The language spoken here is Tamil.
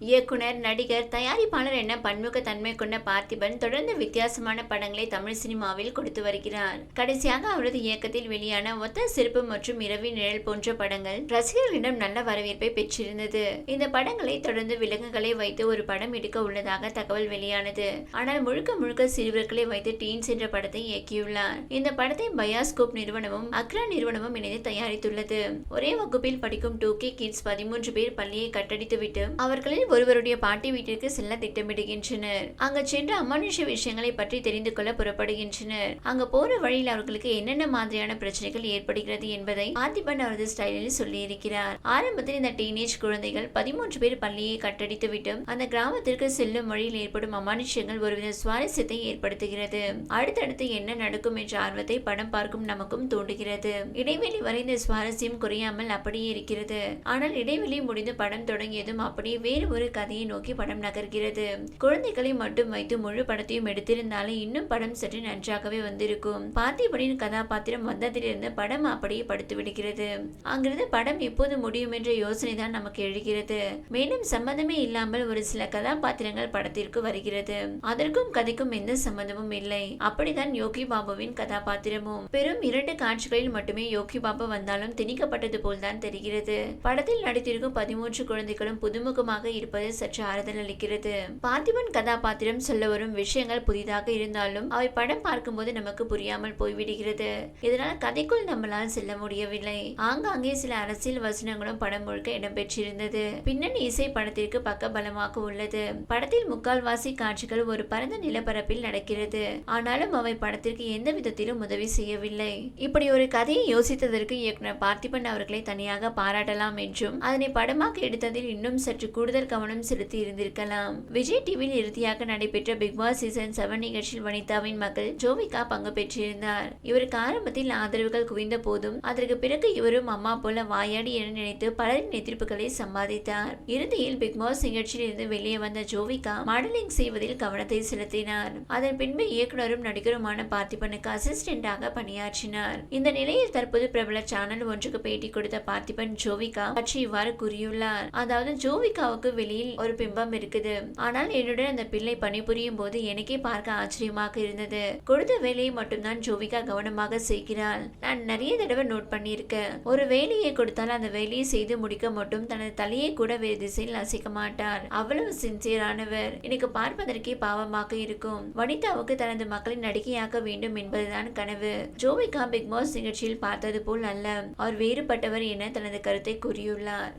இயக்குனர் நடிகர் தயாரிப்பாளர் என பன்முக தன்மை கொண்ட பார்த்திபன் தொடர்ந்து வித்தியாசமான படங்களை தமிழ் சினிமாவில் கொடுத்து வருகிறார். கடைசியாக அவரது இயக்கத்தில் வெளியான ஒத்த சிறப்பு மற்றும் இரவி நிழல் போன்ற படங்கள் ரசிகர்களிடம் நல்ல வரவேற்பை பெற்றிருந்தது. இந்த படங்களை தொடர்ந்து விலங்குகளை வைத்து ஒரு படம் எடுக்க உள்ளதாக தகவல் வெளியானது. ஆனால் முழுக்க முழுக்க சிறுவர்களை வைத்து டீன்ஸ் என்ற படத்தை இயக்கியுள்ளார். இந்த படத்தை பயாஸ்கோப் நிறுவனமும் அக்ரா நிறுவனமும் இணைந்து தயாரித்துள்ளது. ஒரே வகுப்பில் படிக்கும் டூ கே கிட்ஸ் பதிமூன்று பேர் பள்ளியை கட்டடித்துவிட்டு அவர்களில் ஒருவருடைய பாட்டி வீட்டிற்கு செல்ல திட்டமிடுகின்றனர். அங்கு சென்று அமானுஷ விஷயங்களை பற்றி தெரிந்து கொள்ள புறப்படுகின்றனர். அங்கு போற வழியில் அவர்களுக்கு என்னென்ன மாதிரியான பிரச்சனைகள் ஏற்படுகிறது என்பதை பார்த்திபன் அவரது ஸ்டைலில் சொல்லியிருக்கிறார். ஆரம்பத்தில் இந்த டீனேஜ் குழந்தைகள் பதிமூன்று பேர் பள்ளியை கட்டடித்துவிட்டு அந்த கிராமத்திற்கு செல்லும் வழியில் ஏற்படும் அமானுஷ்யங்கள் ஒருவித சுவாரஸ்யத்தை ஏற்படுத்துகிறது. அடுத்தடுத்து என்ன நடக்கும் என்ற ஆர்வத்தை படம் பார்க்கும் நமக்கும் தூண்டுகிறது. இடைவெளி வரை இந்த சுவாரஸ்யம் குறையாமல் அப்படியே இருக்கிறது. ஆனால் இடைவெளி முடிந்து படம் தொடங்கியதும் அப்படியே வேறு ஒரு கதையை நோக்கி படம் நகர்கிறது. குழந்தைகளை மட்டும் வைத்து முழு படத்தையும் எடுத்திருந்தாலும் இன்னும் படம் சற்று நன்றாகவே வந்திருக்கும். பார்த்திபனின் கதாபாத்திரம் வந்ததிலிருந்து படம் அப்படியே படுத்து விடுகிறது. அங்கிருந்து படம் எப்போது முடியும் என்ற யோசனை தான் நமக்கு எழுகிறது. மேலும் சம்மந்தமே இல்லாமல் ஒரு சில கதாபாத்திரங்கள் படத்திற்கு வருகிறது. அதற்கும் கதைக்கும் எந்த சம்பந்தமும் இல்லை. அப்படிதான் யோகி பாபுவின் கதாபாத்திரமும். பெரும் இரண்டு காட்சிகளில் மட்டுமே யோகி பாபு வந்தாலும் திணிக்கப்பட்டது போல்தான் தெரிகிறது. படத்தில் நடித்திருக்கும் பதிமூன்று குழந்தைகளும் புதுமுகமாக இருப்பது சற்று ஆறுதல் அளிக்கிறது. பார்த்திபன் கதாபாத்திரம் சொல்ல வரும் விஷயங்கள் புதிதாக இருந்தாலும் அவை படம் பார்க்கும்போது நமக்கு புரியாமல் போய்விடுகிறது. இதனால் கதைக்குள் நம்மளால் செல்ல முடியவில்லை. ஆங்காங்கே சில அரசியல் வசனங்களும் படம் முழுக்க இடம்பெற்றிருந்தது. பின்னணி இசை படத்திற்கு பக்க பலமாக உள்ளது. படத்தில் முக்கால்வாசி காட்சிகள் ஒரு பரந்த நிலப்பரப்பில் நடக்கிறது. ஆனாலும் அவை படத்திற்கு எந்த விதத்திலும் உதவி செய்யவில்லை. இப்படி ஒரு கதையை யோசித்ததற்கு இயக்குனர் பார்த்திபன் அவர்களை தனியாக பாராட்டலாம் என்றும் அதனை படமாக எடுத்ததில் இன்னும் சற்று கூடுதல் கவனம் செலுத்தி இருந்திருக்கலாம். விஜய் டிவியில் இறுதியாக நடைபெற்ற பிக் பாஸ் சீசன் செவன் நிகழ்ச்சியில் வனிதாவின் மகள் ஜோவிகா பங்கு பெற்றிருந்தார். இவருக்கு ஆரம்பத்தில் ஆதரவுகள் குவிந்த போதும் அதற்கு பிறகு இவரும் அம்மா போல வாயாடி என நினைத்து பலரின் எதிர்ப்புகளை சம்பாதித்தார். இறுதியில் பிக் பாஸ் நிகழ்ச்சியில் இருந்து வெளியே வந்த ஜோவிகா மாடலிங் செய்வதில் கவனத்தை செலுத்தினார். அதன் பின்பு இயக்குனரும் நடிகருமான பார்த்திபனுக்கு அசிஸ்டண்டாக பணியாற்றினார். இந்த நிலையில் தற்போது பிரபல சேனல் ஒன்றுக்கு பேட்டி கொடுத்த பார்த்திபன் ஜோவிகா பற்றி இவ்வாறு கூறியுள்ளார். அதாவது ஜோவிகாவுக்கு வெளியில் ஒரு பிம்பம் இருக்குது. ஆனால் என்னுடன் அந்த பிள்ளை பணிபுரியும் போது எனக்கே பார்க்க ஆச்சரியமாக இருந்தது. கொடுத்த வேலையை மட்டும்தான் ஜோவிகா கவனமாக செய்கிறாள். நான் நிறைய தடவை நோட் பண்ணியிருக்கேன். ஒரு வேலையை கொடுத்தால் அந்த வேலையை செய்து முடிக்க மட்டும் தனது தலையை கூட வேறு திசையில் அசைக்க மாட்டார். அவ்வளவு சின்சியரானவர். எனக்கு பார்ப்பதற்கே பாவமாக இருக்கும். வனிதாவுக்கு தனது மக்களை நடிகையாக்க வேண்டும் என்பதுதான் கனவு. ஜோவிகா பிக் பாஸ் நிகழ்ச்சியில் பார்த்தது போல் அல்ல. அவர் வேறுபட்டவர் என தனது கருத்தை கூறியுள்ளார்.